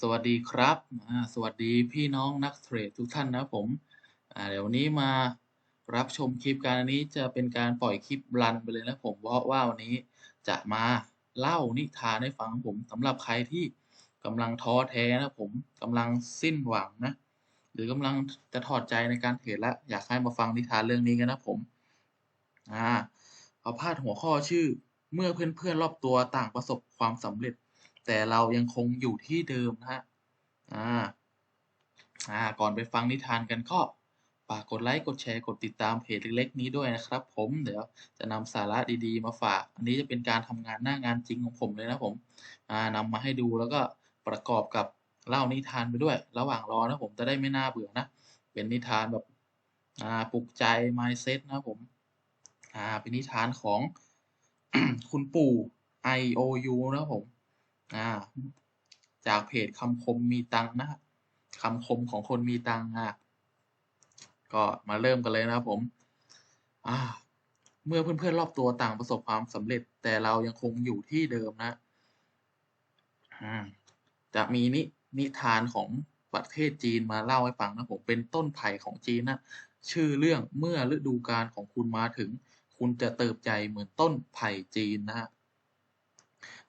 สวัสดีครับ สวัสดีพี่น้องนักเทรดทุกท่านนะผม เดี๋ยววันนี้มารับชมคลิปการนี้จะเป็นการปล่อยคลิปรันไปเลยนะผม เพราะว่าวันนี้จะมาเล่านิทานให้ฟังผมสำหรับใครที่กำลังท้อแท้นะผมกำลังสิ้นหวังนะ หรือกำลังจะถอดใจในการเทรดแล้วอยากให้มาฟังนิทานเรื่องนี้กันนะผมอ่าเขาพาดหัวข้อชื่อเมื่อเพื่อนๆรอบตัวต่างประสบความสำเร็จ แต่เรายังคงอยู่ที่เดิมนะฮะอ่าอ่าก่อนไปฟังนิทานกันก็ฝากกดไลค์กดแชร์กดติดตามเพจเล็กๆนี้ด้วยนะครับผมเดี๋ยวจะนำสาระดีๆ มาฝาก อันนี้จะเป็นการทำงานหน้างานจริงของผมเลยนะผมอ่านำมาให้ดูแล้วก็ประกอบกับเล่านิทานไปด้วย ระหว่างรอนะผมจะได้ไม่น่าเบื่อนะ เป็นนิทานแบบอ่าปลุกใจ mindset นะผมอ่าเป็นนิทานของคุณปู่ IOU นะผม อ่าจากเพจคำคมมีตังนะคำคมของคนมีตังอะก็มาเริ่มกันเลยนะครับผมอ่าเมื่อเพื่อนๆรอบตัวต่างประสบความสำเร็จ แต่เรายังคงอยู่ที่เดิมนะจะมีนินิทานของประเทศจีนมาเล่าให้ฟังนะผมเป็นต้นไผ่ของจีนนะชื่อเรื่องเมื่อฤดูกาลของคุณมาถึง คุณจะเติบใจเหมือนต้นไผ่จีนนะฮะ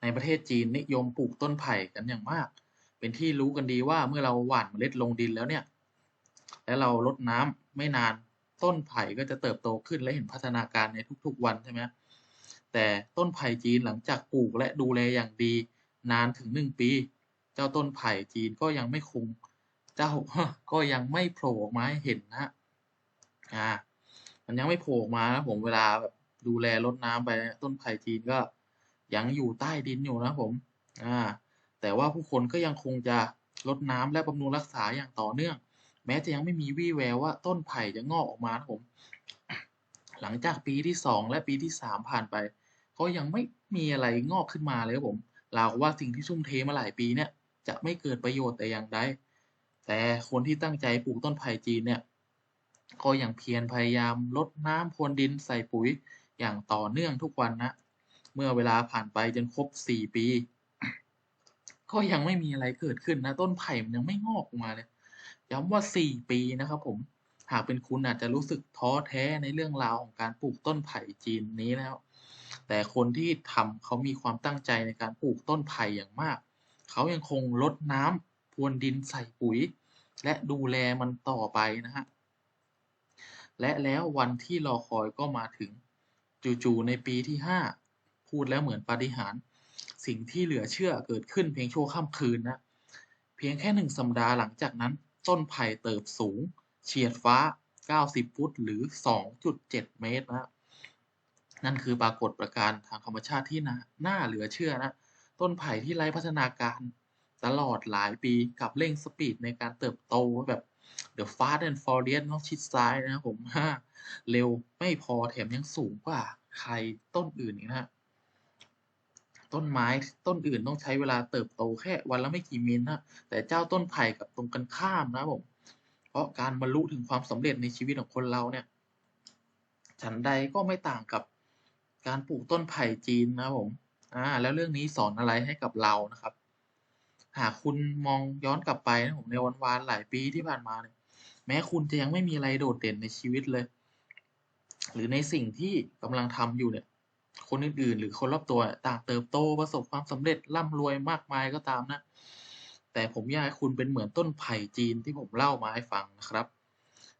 ในประเทศจีนนิยมปลูกต้นไผ่กันอย่างมาก เป็นที่รู้กันดีว่าเมื่อเราหว่านเมล็ดลงดินแล้วเนี่ย แล้วเรารดน้ำไม่นานต้นไผ่ก็จะเติบโตขึ้นและเห็นพัฒนาการในทุกๆวันใช่ไหมแต่ต้นไผ่จีนหลังจากปลูกและดูแลอย่างดีนานถึงหนึ่งปี เจ้าต้นไผ่จีนก็ยังไม่คง เจ้าก็ยังไม่โผล่ออกมาให้เห็นนะอ่ามันยังไม่โผล่ออกมานะผมเวลาแบบดูแลรดน้ำไปต้นไผ่จีนก็ ยังอยู่ใต้ดินอยู่นะผมอ่าแต่ว่าผู้คนก็ยังคงจะรดน้ำและบำรุงรักษาอย่างต่อเนื่อง แม้จะยังไม่มีวี่แววว่าต้นไผ่จะงอกออกมานะผม หลังจากปีที่สองและปีที่สามผ่านไป ก็ยังไม่มีอะไรงอกขึ้นมาเลยครับผมราวว่าสิ่งที่ทุ่มเทมาหลายปีเนี่ย จะไม่เกิดประโยชน์แต่อย่างใดแต่คนที่ตั้งใจปลูกต้นไผ่จีนเนี่ย ก็ยังเพียรพยายามรดน้ำพรวนดินใส่ปุ๋ยอย่างต่อเนื่องทุกวันนะ เมื่อเวลาผ่านไปจนครบสี่ปี ก็ยังไม่มีอะไรเกิดขึ้นนะ ต้นไผ่มันยังไม่งอกออกมาเลยย้ำว่าสี่ปีนะครับผมหากเป็นคุณอาจจะรู้สึกท้อแท้ในเรื่องราวของการปลูกต้นไผ่จีนนี้แล้ว แต่คนที่ทำเขามีความตั้งใจในการปลูกต้นไผ่อย่างมาก เขายังคงรดน้ำพรวนดินใส่ปุ๋ย และดูแลมันต่อไปนะฮะ และแล้ววันที่รอคอยก็มาถึง จู่ๆในปีที่ห้า พูดแล้วเหมือนปาฏิหาริย์สิ่งที่เหลือเชื่อเกิดขึ้นเพียงชั่วค่ำคืนนะ เพียงแค่หนึ่งสัปดาห์หลังจากนั้น ต้นไผ่เติบสูง เฉียดฟ้า 90 ฟุตหรือ 2.7 เมตรนะ นั่นคือปรากฏการณ์ทางธรรมชาติที่น่าน่าเหลือเชื่อนะ ต้นไผ่ที่ไร้พัฒนาการตลอดหลายปีกับเร่งสปีดในการเติบโตแบบ The Fast and Furious ต้องชิดซ้ายนะครับผม เร็วไม่พอแถมยังสูงกว่าใครต้นอื่นอีกนะฮะ ต้นไม้ต้นอื่นต้องใช้เวลาเติบโตแค่วันละไม่กี่มิลนะแต่เจ้าต้นไผ่กับตรงกันข้ามนะผมเพราะการบรรลุถึงความสำเร็จในชีวิตของคนเราเนี่ย ฉันใดก็ไม่ต่างกับการปลูกต้นไผ่จีนนะผมอ่าแล้วเรื่องนี้สอนอะไรให้กับเรานะครับ หากคุณมองย้อนกลับไปนะผมในวันวานหลายปีที่ผ่านมาเนี่ย แม้คุณจะยังไม่มีอะไรโดดเด่นในชีวิตเลย หรือในสิ่งที่กำลังทำอยู่เนี่ย คนอื่นๆ หรือคนรอบตัวต่างเติบโตประสบความสำเร็จร่ำรวยมากมายก็ตามนะ แต่ผมอยากให้คุณเป็นเหมือนต้นไผ่จีนที่ผมเล่ามาให้ฟังนะครับ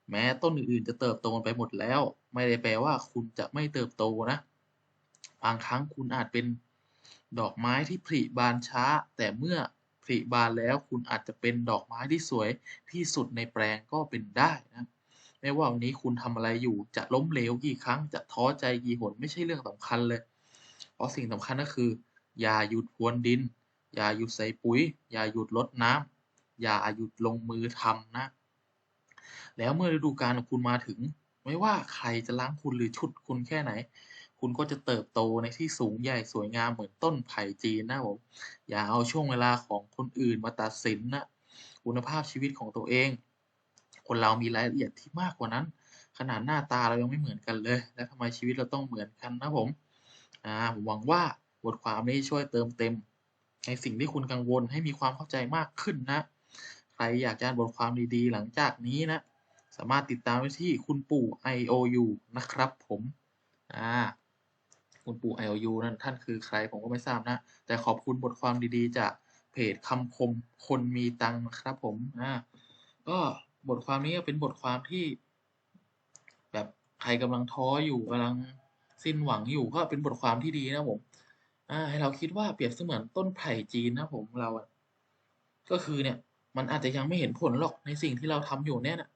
แม้ต้นอื่นๆ จะเติบโตไปหมดแล้ว ไม่ได้แปลว่าคุณจะไม่เติบโตนะ บางครั้งคุณอาจเป็นดอกไม้ที่ผลิบานช้า แต่เมื่อผลิบานแล้วคุณอาจจะเป็นดอกไม้ที่สวยที่สุดในแปลงก็เป็นได้นะ ไม่ว่าวันนี้คุณทำอะไรอยู่จะล้มเหลวกี่ครั้งจะท้อใจกี่หนไม่ใช่เรื่องสำคัญเลย เพราะสิ่งสำคัญก็คือ อย่าหยุดพรวนดิน อย่าหยุดใส่ปุ๋ย อย่าหยุดรดน้ำอย่าหยุดลงมือทำนะ แล้วเมื่อฤดูกาลของคุณมาถึง ไม่ว่าใครจะล้างคุณหรือชุดคุณแค่ไหน คุณก็จะเติบโตในที่สูงใหญ่สวยงามเหมือนต้นไผ่จีนนะผมอย่าเอาช่วงเวลาของคนอื่นมาตัดสินนะคุณภาพชีวิตของตัวเอง คนเรามีรายละเอียดที่มากกว่านั้น ขนาดหน้าตาเรายังไม่เหมือนกันเลย แล้วทำไมชีวิตเราต้องเหมือนกันนะผมอ่าผมหวังว่าบทความนี้ช่วยเติมเต็ม ในสิ่งที่คุณกังวลให้มีความเข้าใจมากขึ้นนะ ใครอยากจะอ่านบทความดีๆ หลังจากนี้นะ สามารถติดตามไว้ที่คุณปู่ IOU นะครับผมอ่าคุณปู่ IOU นั่นท่านคือใครผมก็ไม่ทราบนะ แต่ขอบคุณบทความดีๆ จากเพจคำคมคนมีตังค์นะครับผมอ่าก็ บทความนี้ก็เป็นบทความที่ แบบใครกำลังท้ออยู่กำลังสิ้นหวังอยู่ก็เป็นบทความที่ดีนะผมอ่าให้เราคิดว่าเปรียบเสมือนต้นไผ่จีนนะผมเราอะก็คือเนี่ย มันอาจจะยังไม่เห็นผลหรอกในสิ่งที่เราทำอยู่เนี่ยนะ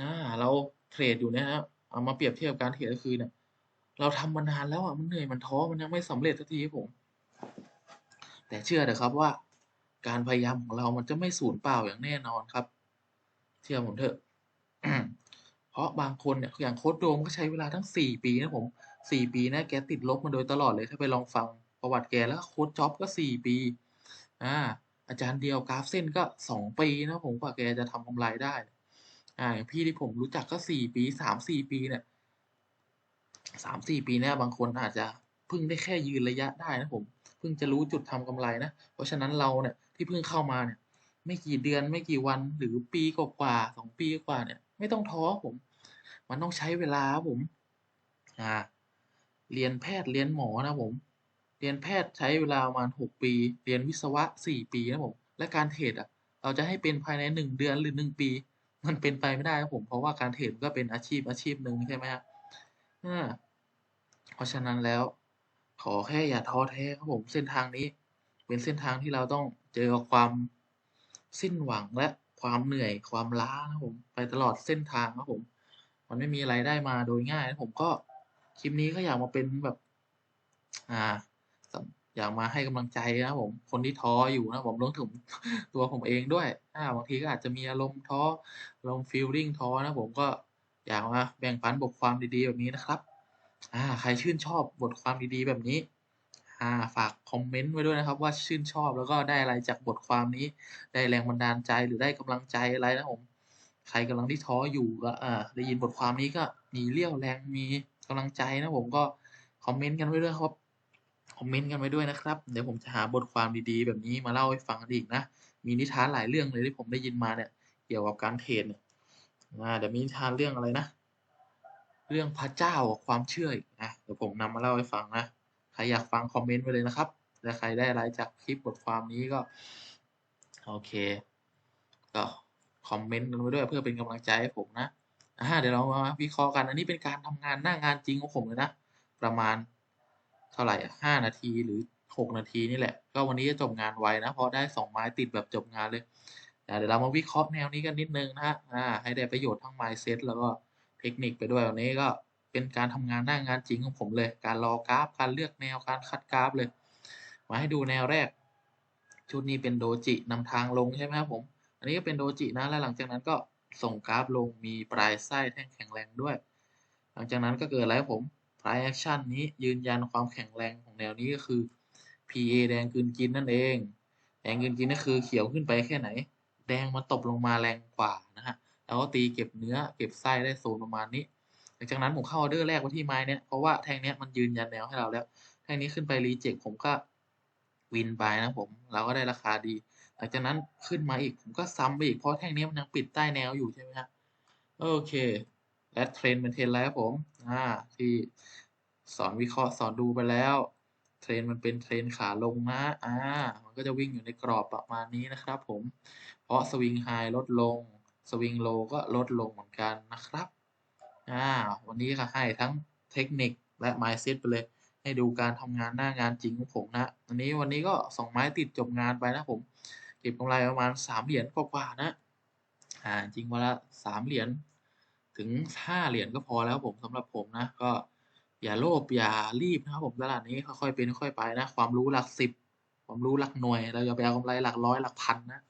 อ่าเราเทรดอยู่เนี่ยนะเอามาเปรียบเทียบกับการเทรดก็คือเนี่ยเราทำมานานแล้วอะมันเหนื่อยมันท้อมันยังไม่สำเร็จสักทีผม แต่เชื่อเถอะครับว่า การพยายามของเรามันจะไม่สูญเปล่าอย่างแน่นอนครับ เชื่อผมเถอะ เพราะบางคนเนี่ยอย่างโค้ดโดมก็ใช้เวลาทั้งสี่ปีนะผมสี่ปีนะแกติดลบมาโดยตลอดเลยถ้าไปลองฟังประวัติแกแล้วโค้ดจ็อบก็สี่ปีอ่าอาจารย์เดียวกราฟเส้นก็สองปีนะผมกว่าแกจะทำกำไรได้อ่าอย่างพี่ที่ผมรู้จักก็สี่ปีสามสี่ปีเนี่ยสามสี่ปีเนี่ยบางคนอาจจะเพิ่งได้แค่ยืนระยะได้นะผมเพิ่งจะรู้จุดทำกำไรนะ เพราะฉะนั้นเราเนี่ยที่เพิ่งเข้ามาเนี่ย ไม่กี่เดือนไม่กี่วันหรือปีกว่าสองปีกว่าเนี่ย ไม่ต้องท้อผม มันต้องใช้เวลาผมอ่าเรียนแพทย์เรียนหมอนะผม เรียนแพทย์ใช้เวลาประมาณหกปี เรียนวิศวะสี่ปีนะผม และการเทรดอะ เราจะให้เป็นภายในหนึ่งเดือนหรือหนึ่งปี มันเป็นไปไม่ได้ครับผม เพราะว่าการเทรดก็เป็นอาชีพอาชีพหนึ่งใช่ไหมครับอ่าเพราะฉะนั้นแล้ว ขอแค่อย่าท้อแท้ครับผม เส้นทางนี้ เป็นเส้นทางที่เราต้องเจอกับความ สิ้นหวังและความเหนื่อยความล้านะผมไปตลอดเส้นทางครับผม มันไม่มีอะไรได้มาโดยง่ายนะผมก็คลิปนี้ก็อยากมาเป็นแบบ อ่า อยากมาให้กำลังใจนะผมคนที่ท้ออยู่นะผมรวมถึงตัวผมเองด้วยอ่าบางทีก็อาจจะมีอารมณ์ท้ออารมณ์ฟีลลิ่งท้อนะผมก็อยากมาแบ่งปันบทความดีๆแบบนี้นะครับ อ่า ใครชื่นชอบบทความดีๆแบบนี้ ฝากคอมเมนต์ไว้ด้วยนะครับ ว่าชื่นชอบแล้วก็ได้อะไรจากบทความนี้ ได้แรงบันดาลใจหรือได้กำลังใจอะไรนะผมใครกำลังที่ท้ออยู่ก็อ่าได้ยินบทความนี้ก็มีเรี่ยวแรงมีกำลังใจนะผมก็คอมเมนต์กันไว้ด้วยครับคอมเมนต์กันไว้ด้วยนะครับ เดี๋ยวผมจะหาบทความดีๆ แบบนี้มาเล่าให้ฟังอีกนะ มีนิทานหลายเรื่องเลยที่ผมได้ยินมาเนี่ย เกี่ยวกับการเทรดเนี่ยอ่าเดี๋ยวมีนิทานเรื่องอะไรนะ เรื่องพระเจ้าความเชื่ออีกนะ เดี๋ยวผมนำมาเล่าให้ฟังนะ ใครอยากฟังคอมเมนต์ไว้เลยนะครับ และใครได้อะไรจากคลิปบทความนี้ก็ โอเค ก็คอมเมนต์กันไว้ด้วยเพื่อเป็นกำลังใจให้ผมนะอ่าเดี๋ยวเรามาวิเคราะห์กัน อันนี้เป็นการทำงานหน้างานจริงของผมเลยนะ ประมาณเท่าไหร่ห้านาทีหรือหกนาทีนี่แหละ ก็วันนี้จะจบงานไวนะ เพราะได้สองไม้ติดแบบจบงานเลย เดี๋ยวเรามาวิเคราะห์แนวนี้กันนิดนึงนะฮะ อ่า ให้ได้ประโยชน์ทั้ง mindset แล้วก็เทคนิคไปด้วยวันนี้ก็ เป็นการทำงานหน้างานจริงของผมเลย การรอกราฟ การเลือกแนว การคัดกราฟเลย มาให้ดูแนวแรก ชุดนี้เป็นโดจินำทางลงใช่ไหมครับผม อันนี้ก็เป็นโดจินะ แล้วหลังจากนั้นก็ส่งกราฟลง มีปลายไส้แท่งแข็งแรงด้วย หลังจากนั้นก็เกิดอะไรครับผม price action นี้ยืนยันความแข็งแรงของแนวนี้ก็คือ PA แดงกืนกินนั่นเอง แดงกืนกินก็คือเขียวขึ้นไปแค่ไหน แดงมาตบลงมาแรงกว่านะฮะ แล้วก็ตีเก็บเนื้อเก็บไส้ได้โซนประมาณนี้ ลังจากนั้นผมเข้าออเดอร์แรกไว้ที่ไม้เนี้ยเพราะว่าแท่งเนี้ยมันยืนยันแนวให้เราแล้ว แท่งนี้ขึ้นไปรีเจ็คผมก็วินไปนะผมเราก็ได้ราคาดี หลังจากนั้นขึ้นมาอีกผมก็ซ้ำไปอีกเพราะแท่งนี้มันยังปิดใต้แนวอยู่ใช่ไหมฮะโอเค และเทรนเป็นเทรนแล้วผมอ่าที่สอนวิเคราะห์สอนดูไปแล้วเทรนมันเป็นเทรนขาลงนะอ่ามันก็จะวิ่งอยู่ในกรอบประมาณนี้นะครับผมเพราะสวิงไฮลดลง สวิงโลก็ลดลงเหมือนกันนะครับ อ่าวันนี้ก็ให้ทั้งเทคนิคและ mindset ไปเลย ให้ดูการทำงานหน้างานจริงของผมนะวันนี้วันนี้ก็สองไม้ติดจบงานไปนะผม เก็บกำไรประมาณสามเหรียญกว่าๆนะอ่าจริงวันละสามเหรียญถึงห้าเหรียญก็พอแล้วผมสำหรับผมนะก็อย่าโลภอย่ารีบนะครับผมตลาดนี้ค่อยๆเป็นค่อยไปนะ ความรู้หลักสิบความรู้หลักหน่วยเราอย่าไปเอากำไรหลักร้อยหลักพันนะ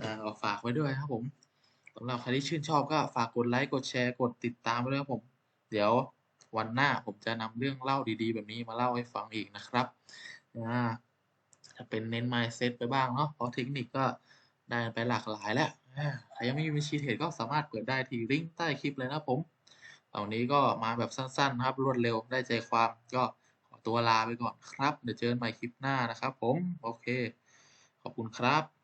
อ่าฝากไว้ด้วยครับผม สำหรับใครที่ชื่นชอบก็ฝากกดไลค์กดแชร์กดติดตามไว้ด้วยครับผม เดี๋ยววันหน้าผมจะนำเรื่องเล่าดีๆ แบบนี้มาเล่าให้ฟังอีกนะครับอ่าจะเป็นเน้น mindset ไปบ้างเนาะเพราะเทคนิคก็ได้ไปหลากหลายแล้วใครยังไม่มีบัญชีเทรดก็สามารถเปิดได้ที่ลิงก์ใต้คลิปเลยนะผมเหล่านี้ก็มาแบบสั้นๆ ครับรวดเร็วได้ใจความก็ขอตัวลาไปก่อนครับ เดี๋ยวเจอกันใหม่คลิปหน้านะครับผม โอเค ขอบคุณครับ